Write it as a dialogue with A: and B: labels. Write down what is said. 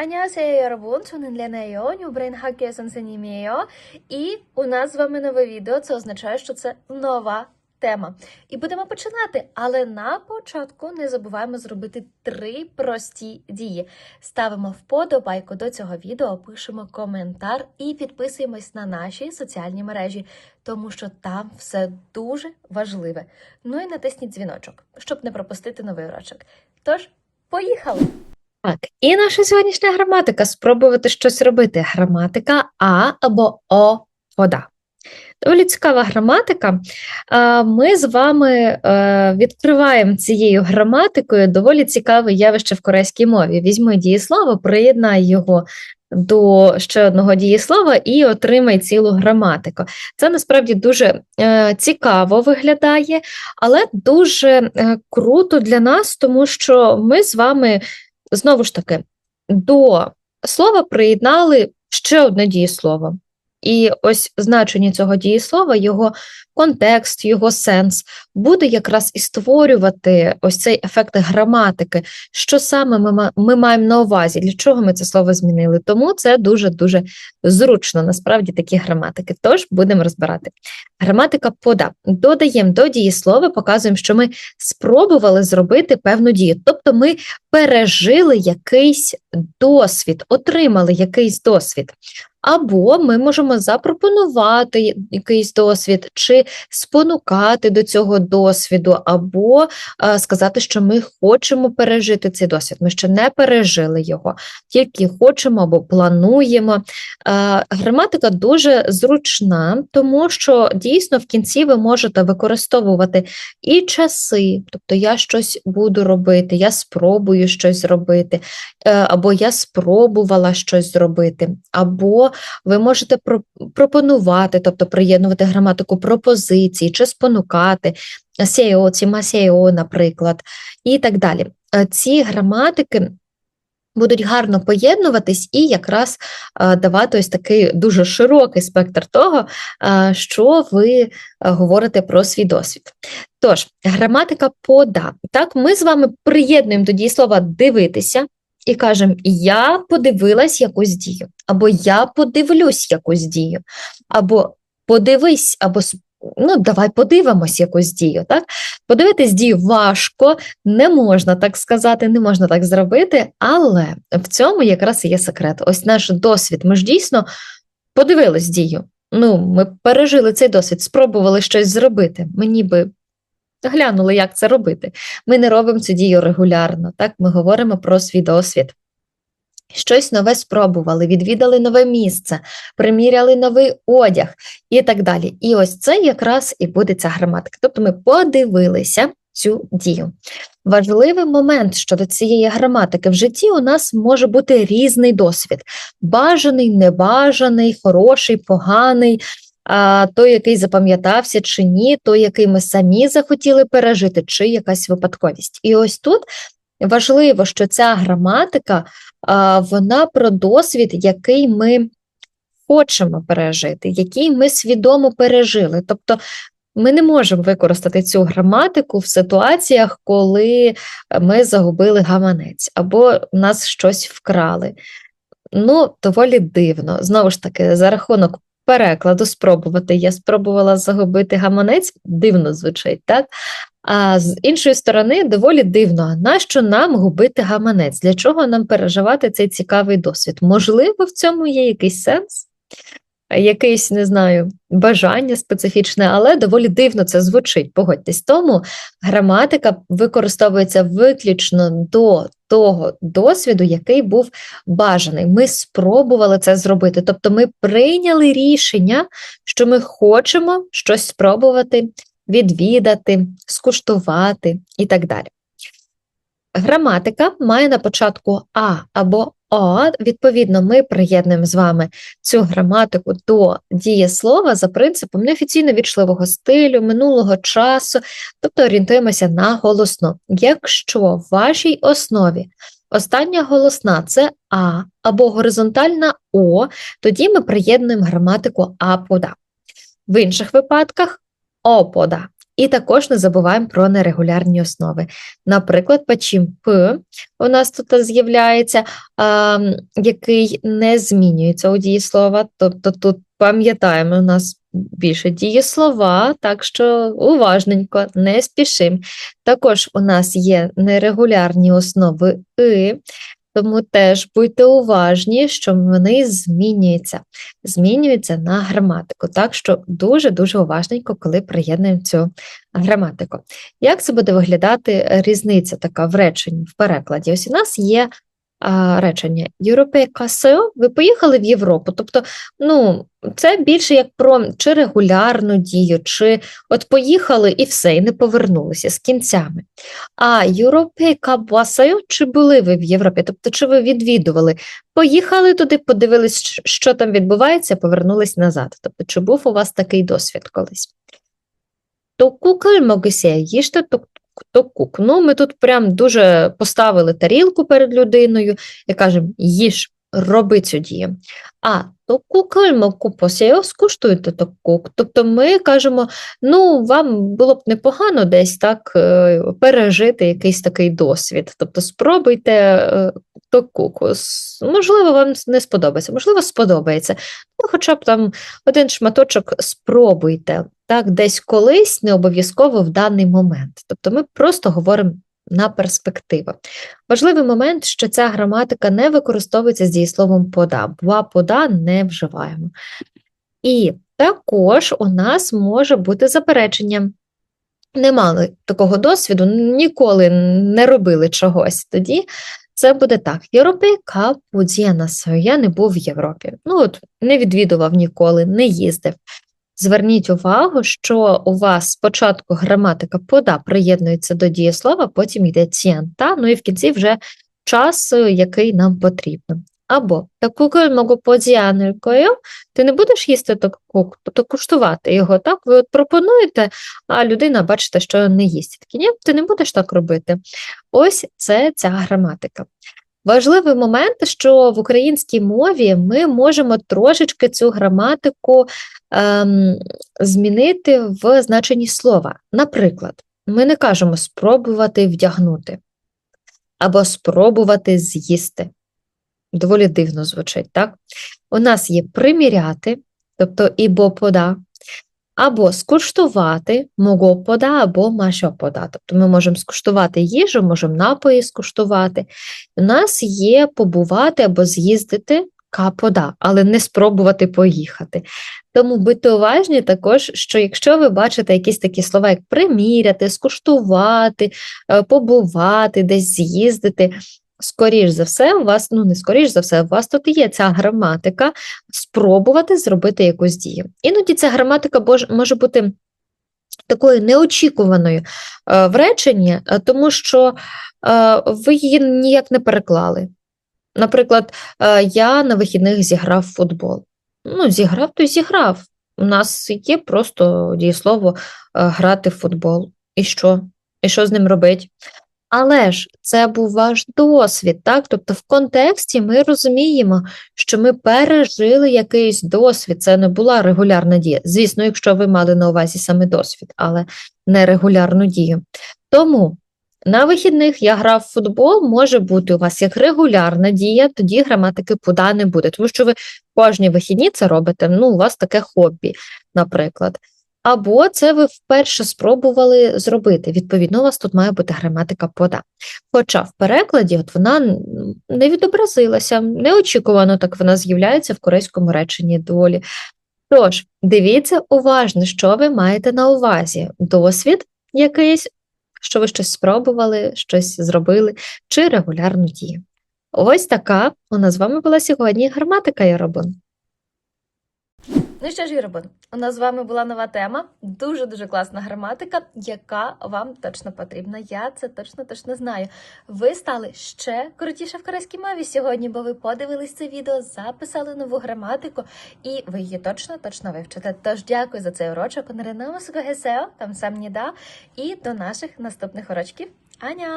A: 안녕하세요 여러분 저는 Ленео, Нюбрейн Хакео Сансеніміо і у нас з вами нове відео, це означає, що це нова тема. І будемо починати, але на початку не забуваємо зробити три прості дії. Ставимо вподобайку до цього відео, пишемо коментар і підписуємось на наші соціальні мережі, тому що там все дуже важливе. Ну і натисніть дзвіночок, щоб не пропустити новий урочок. Тож, поїхали! Так, і наша сьогоднішня граматика спробувати щось робити. Граматика А або О вода. Доволі цікава граматика. Ми з вами е, відкриваємо цією граматикою доволі цікаве явище в корейській мові. Візьми дієслово, приєднай його до ще одного дієслова і отримай цілу граматику. Це насправді дуже е, цікаво виглядає, але дуже е, круто для нас, тому що ми з вами знову ж таки до слова приєднали ще одне дієслово. І ось значення цього дієслова, його контекст, його сенс буде якраз і створювати ось цей ефект граматики. Що саме ми, ми маємо на увазі, для чого ми це слово змінили? Тому це дуже-дуже зручно, насправді, такі граматики. Тож будемо розбирати. Граматика пода. Додаємо до дієслова, показуємо, що ми спробували зробити певну дію. Тобто ми пережили якийсь досвід, отримали якийсь досвід. Або ми можемо запропонувати якийсь досвід, чи спонукати до цього досвіду, або е, сказати, що ми хочемо пережити цей досвід. Ми ще не пережили його, тільки хочемо або плануємо. Е, граматика дуже зручна, тому що дійсно в кінці ви можете використовувати і часи, тобто я щось буду робити, я спробую щось зробити, е, або я спробувала щось зробити, або ви можете пропонувати, тобто приєднувати граматику пропозиції чи спонукати, сео, цімасео, наприклад, і так далі. Е, Ці граматики будуть гарно поєднуватись і якраз е, давати ось такий дуже широкий спектр того, е, що ви е, говорите про свій досвід. Тож, граматика пода. Так, ми з вами приєднуємо до дієслова дивитися і кажемо: я подивилась якусь дію, або я подивлюсь якусь дію, або подивись, або ну, давай подивимось якусь дію. Так? Подивитись дію важко, не можна так сказати, не можна так зробити, але в цьому якраз і є секрет. Ось наш досвід. Ми ж дійсно подивились дію. Ну, ми пережили цей досвід, спробували щось зробити. Ми ніби глянули, як це робити. Ми не робимо цю дію регулярно, так? Ми говоримо про свій досвід. Щось нове спробували, відвідали нове місце, приміряли новий одяг і так далі. І ось це якраз і буде ця граматика. Тобто ми подивилися цю дію. Важливий момент щодо цієї граматики в житті у нас може бути різний досвід: бажаний, небажаний, хороший, поганий, той, який запам'ятався чи ні, той, який ми самі захотіли пережити, чи якась випадковість. І ось тут важливо, що ця граматика вона про досвід, який ми хочемо пережити, який ми свідомо пережили. Тобто ми не можемо використати цю граматику в ситуаціях, коли ми загубили гаманець або нас щось вкрали. Ну, доволі дивно. Знову ж таки, за рахунок перекладу спробувати. Я спробувала загубити гаманець, дивно звучить, так? А з іншої сторони, доволі дивно, нащо нам губити гаманець? Для чого нам переживати цей цікавий досвід? Можливо, в цьому є якийсь сенс? Якесь, не знаю, бажання специфічне, але доволі дивно це звучить. Погодьтесь. Тому граматика використовується виключно до того досвіду, який був бажаний. Ми спробували це зробити. Тобто ми прийняли рішення, що ми хочемо щось спробувати, відвідати, скуштувати і так далі. Граматика має на початку А або О. Відповідно, ми приєднуємо з вами цю граматику до дієслова за принципом неофіційно вічливого стилю, минулого часу, тобто орієнтуємося на голосну. Якщо в вашій основі остання голосна це А або горизонтальна О, тоді ми приєднуємо граматику апода. В інших випадках опода. І також не забуваємо про нерегулярні основи. Наприклад, пачім п у нас тут з'являється, який не змінюється у дієслова. Тобто тут пам'ятаємо, у нас більше дієслова, так що уважненько, не спішимо. Також у нас є нерегулярні основи и, тому теж будьте уважні, що вони змінюються, змінюються на граматику. Так що дуже-дуже уважненько, коли приєднуємо цю граматику. Як це буде виглядати різниця така в реченні, в перекладі? Ось у нас є речення Європейкасео, ви поїхали в Європу. Тобто, ну, це більше як про чи регулярну дію, чи от поїхали і все, і не повернулися з кінцями. А Європейка басаю, чи були ви в Європі? Тобто, чи ви відвідували? Поїхали туди, подивились, що там відбувається, повернулись назад. Тобто, чи був у вас такий досвід колись? Токукаль могися, їжте ток- токук. Ну, ми тут прям дуже поставили тарілку перед людиною і кажемо, їж, роби цю дію. А токукаль могкупосео, скуштуйте токук. Тобто ми кажемо, ну, вам було б непогано десь так е, пережити якийсь такий досвід. Тобто спробуйте е, токуку. С- Можливо, вам не сподобається, можливо, сподобається. Ну, хоча б там один шматочок спробуйте. Так, десь колись, не обов'язково в даний момент. Тобто ми просто говоримо на перспективу. Важливий момент, що ця граматика не використовується з дієсловом пода, бо пода не вживаємо. І також у нас може бути заперечення. Не мали такого досвіду, ніколи не робили чогось тоді. Це буде так: Європейка подіянасо, я не був в Європі. Ну от не відвідував ніколи, не їздив. Зверніть увагу, що у вас спочатку граматика пода приєднується до дієслова, потім йде цієнта, ну і в кінці вже час, е, який нам потрібно. Або таку можу ти не будеш їсти таку, тобто куштувати його, так? Ви от пропонуєте, а людина, бачите, що не їсть. Такі, ні, ти не будеш так робити. Ось це ця граматика. Важливий момент, що в українській мові ми можемо трошечки цю граматику ем, змінити в значенні слова. Наприклад, ми не кажемо спробувати вдягнути або спробувати з'їсти. Доволі дивно звучить, так? У нас є приміряти, тобто ібо пода, або скуштувати мого пода або машо пода. Тобто ми можемо скуштувати їжу, можемо напої скуштувати. У нас є побувати або з'їздити капода, але не спробувати поїхати. Тому будьте уважні також, що якщо ви бачите якісь такі слова, як приміряти, скуштувати, е, побувати, десь з'їздити, скоріш за все, у вас, ну не скоріш за все, у вас тут є ця граматика спробувати зробити якусь дію. Іноді ця граматика може бути такою неочікуваною е, в реченні, е, тому що е, ви її ніяк не переклали. Наприклад, я на вихідних зіграв футбол. Ну, зіграв, то зіграв. У нас є просто дієслово грати в футбол. І що? І що з ним робить? Але ж це був ваш досвід, так? Тобто в контексті ми розуміємо, що ми пережили якийсь досвід, це не була регулярна дія. Звісно, якщо ви мали на увазі саме досвід, але не регулярну дію. Тому на вихідних я грав в футбол, може бути у вас як регулярна дія, тоді граматики пуда не буде, тому що ви кожні вихідні це робите, ну, у вас таке хобі, наприклад. Або це ви вперше спробували зробити. Відповідно, у вас тут має бути граматика пода. Хоча в перекладі от вона не відобразилася, неочікувано так вона з'являється в корейському реченні долі. Тож, дивіться уважно, що ви маєте на увазі: досвід якийсь, що ви щось спробували, щось зробили, чи регулярну дію. Ось така у нас з вами була сьогодні граматика Яробун. Ну що ж, Яробун, у нас з вами була нова тема, дуже-дуже класна граматика, яка вам точно потрібна. Я це точно точно знаю. Ви стали ще крутіше в корейській мові сьогодні, бо ви подивились це відео, записали нову граматику, і ви її точно точно вивчите. Тож дякую за цей урочок. Онренаму сугесео, там сам ніда, і до наших наступних урочків. Аня!